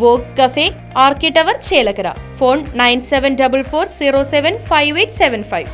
Walk cafe ആർക്കി tower Chelakkara. Phone nine seven double four zero seven five eight seven five.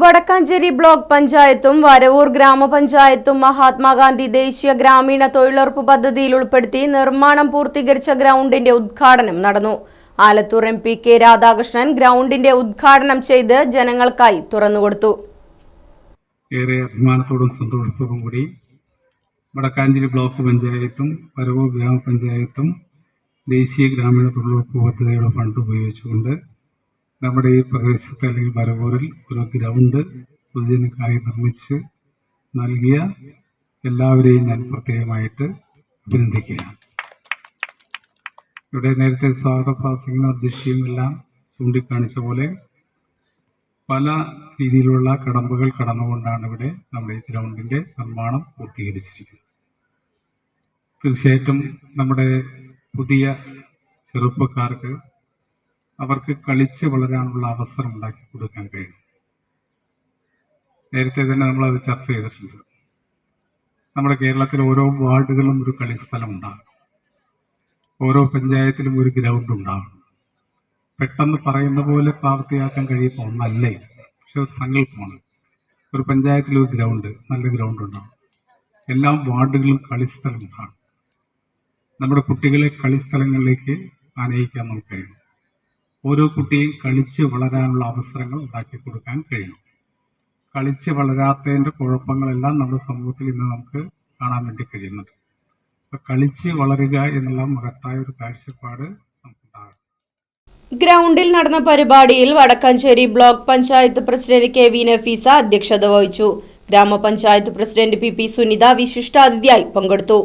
Vadakkanchery block പഞ്ചായത്തും വരവൂർ ഗ്രാമപഞ്ചായത്തും മഹാത്മാഗാന്ധി ദേശീയ ഗ്രാമീണ തൊഴിലുറപ്പ് പദ്ധതിയിൽ ഉൾപ്പെടുത്തി നിർമ്മാണം പൂർത്തീകരിച്ച ഗ്രൗണ്ടിന്റെ ഉദ്ഘാടനം നടന്നു. Alathur M P K Radhakrishnan ഗ്രൗണ്ടിന്റെ ഉദ്ഘാടനം ചെയ്ത് ജനങ്ങൾക്കായി തുറന്നുകൊടുത്തു. ഏറെ അഭിമാനത്തോടും സന്തോഷത്തോടും കൂടി വടക്കാഞ്ചേരി ബ്ലോക്ക് പഞ്ചായത്തും വരവൂർ ഗ്രാമപഞ്ചായത്തും ദേശീയ ഗ്രാമീണ തൊഴിലുറപ്പ് പദ്ധതിയുടെ ഫണ്ട് ഉപയോഗിച്ചുകൊണ്ട് നമ്മുടെ ഈ പ്രദേശത്ത് അല്ലെങ്കിൽ മരവൂരിൽ ഒരു ഗ്രൗണ്ട് പൊതുജനക്കായി നിർമ്മിച്ച് നൽകിയ എല്ലാവരെയും ഞാൻ പ്രത്യേകമായിട്ട് അഭിനന്ദിക്കുകയാണ്. ഇവിടെ നേരത്തെ സ്വാഗത പ്രാസംഗിക അധ്യക്ഷയും എല്ലാം ചൂണ്ടിക്കാണിച്ച പോലെ പല രീതിയിലുള്ള കടമ്പകൾ കടന്നുകൊണ്ടാണ് ഇവിടെ നമ്മുടെ ഈ ഗ്രൗണ്ടിന്റെ നിർമ്മാണം പൂർത്തീകരിച്ചിരിക്കുന്നത്. തീർച്ചയായിട്ടും നമ്മുടെ പുതിയ ചെറുപ്പക്കാർക്ക് അവർക്ക് കളിച്ച് വളരാനുള്ള അവസരം ഉണ്ടാക്കി കൊടുക്കാൻ കഴിയും. നേരത്തെ തന്നെ നമ്മൾ അത് ചർച്ച ചെയ്തിട്ടുണ്ട്. നമ്മുടെ കേരളത്തിൽ ഓരോ വാർഡുകളും ഒരു കളിസ്ഥലം ഉണ്ടാകും. ഓരോ പഞ്ചായത്തിലും ഒരു ഗ്രൗണ്ട് ഉണ്ടാകും. പെട്ടെന്ന് പറയുന്ന പോലെ പ്രാപ്തിയാക്കാൻ കഴിയുന്ന ഒന്നല്ലേ പക്ഷെ ഒരു സങ്കല്പമാണ്. ഒരു പഞ്ചായത്തിൽ ഒരു ഗ്രൗണ്ട് നല്ല ഗ്രൗണ്ട് ഉണ്ടാകും. എല്ലാ വാർഡുകളും കളിസ്ഥലം ഉണ്ടാകും. നമ്മുടെ കുട്ടികളെ കളിസ്ഥലങ്ങളിലേക്ക് ആനയിക്കാൻ നമുക്ക് കഴിയണം ഓരോ കുട്ടിയും കളിച്ച് വളരാനുള്ള അവസരങ്ങൾ ഉണ്ടാക്കി കൊടുക്കാൻ കഴിയണം കളിച്ച് വളരാത്തതിന്റെ കുഴപ്പങ്ങളെല്ലാം നമ്മുടെ സമൂഹത്തിൽ ഇന്ന് നമുക്ക് കാണാൻ വേണ്ടി കഴിയുന്നുണ്ട്. അപ്പം കളിച്ച് വളരുക എന്നുള്ള മഹത്തായ ഒരു കാഴ്ചപ്പാട് നമുക്കുണ്ടാകണം. ഗ്രൗണ്ടിൽ നടന്ന പരിപാടിയിൽ Vadakkanchery block panchayat president K V Nafeesa അധ്യക്ഷത വഹിച്ചു. ഗ്രാമപഞ്ചായത്ത് പ്രസിഡന്റ് പി പി സുനിത വിശിഷ്ടാതിഥിയായി പങ്കെടുത്തു.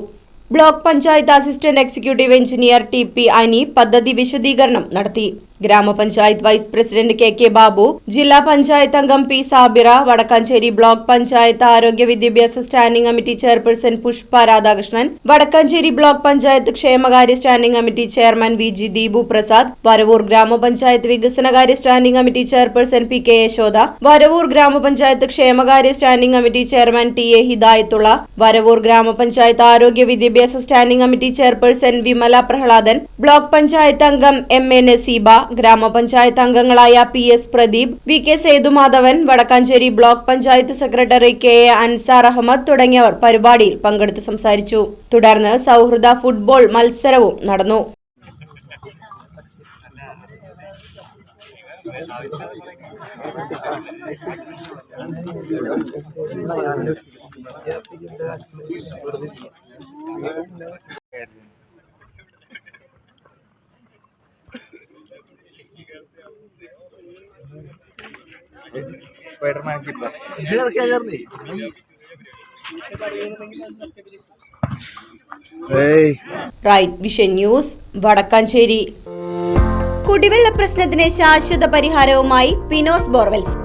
Block panchayat assistant executive engineer T P Ani പദ്ധതി വിശദീകരണം നടത്തി ഗ്രാമപഞ്ചായത്ത് vice president K K Babu ജില്ലാ പഞ്ചായത്ത് അംഗം പി സാബിറ വടക്കാഞ്ചേരി ബ്ലോക്ക് പഞ്ചായത്ത് ആരോഗ്യ വിദ്യാഭ്യാസ standing committee chairperson Pushpa Radhakrishnan Vadakkanchery block panchayat ക്ഷേമകാര്യ standing committee chairman V G Deepu Prasad Varavoor ഗ്രാമപഞ്ചായത്ത് വികസനകാര്യ standing committee chairperson P K Yashoda Varavoor ഗ്രാമപഞ്ചായത്ത് ക്ഷേമകാര്യ standing committee chairman T A Hidayathulla Varavoor ഗ്രാമപഞ്ചായത്ത് ആരോഗ്യ വിദ്യാഭ്യാസ standing committee chairperson Vimala Prahladan block panchayat അംഗം M A Naseeba ഗ്രാമപഞ്ചായത്ത് അംഗങ്ങളായ P S Pradeep V K Sethumadhavan Vadakkanchery block panchayat secretary K A Ansar Ahammed തുടങ്ങിയവർ പരിപാടിയിൽ പങ്കെടുത്ത് സംസാരിച്ചു. തുടർന്ന് സൗഹൃദ ഫുട്ബോൾ മത്സരവും നടന്നു. സ്പൈഡർമാൻ കിട്ടുക റൈറ്റ് വിഷൻ ന്യൂസ് വടക്കാഞ്ചേരി. കുടിവെള്ള പ്രശ്നത്തിന് ശാശ്വത പരിഹാരവുമായി പിനോസ് ബോർവെൽസ്.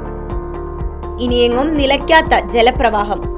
ഇനിയെങ്ങും നിലയ്ക്കാത്ത ജലപ്രവാഹം.